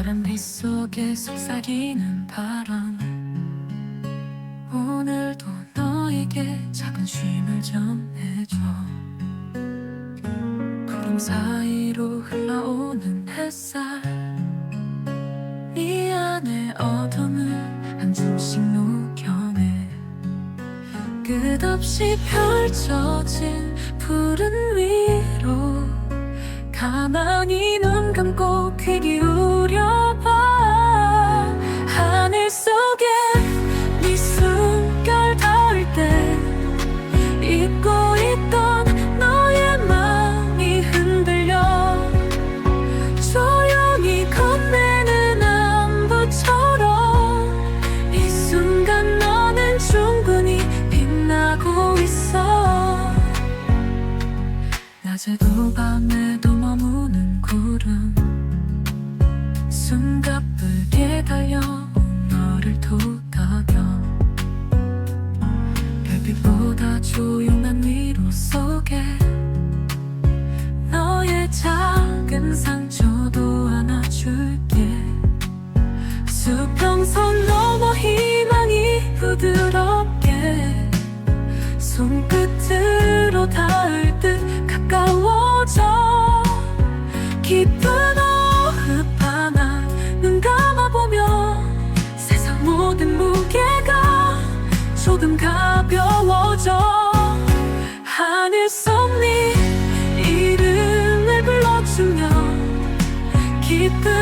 바람 빗속에 속삭이는 바람. 오늘도 너에게 작은 쉼을 전해줘. 구름 사이로 흘러오는 햇살. 네 안에 어둠을 한 줌씩 녹여내. 끝없이 펼쳐진 푸른 위로 가만히 눈 감고 귀 기울여 봐. 하늘 속에 네 숨결 닿을 때 잊고 있던 너의 마음이 흔들려. 조용히 건네는 안부처럼 이 순간 너는 충분히 빛나고 있어. 낮에도 밤에도 속에 너의 상처도 안아줄게. 손끝으로 닿을 듯 가까워져. 깊은 조금 가벼워져. 하늘서 네 이름을 불러주며 기쁨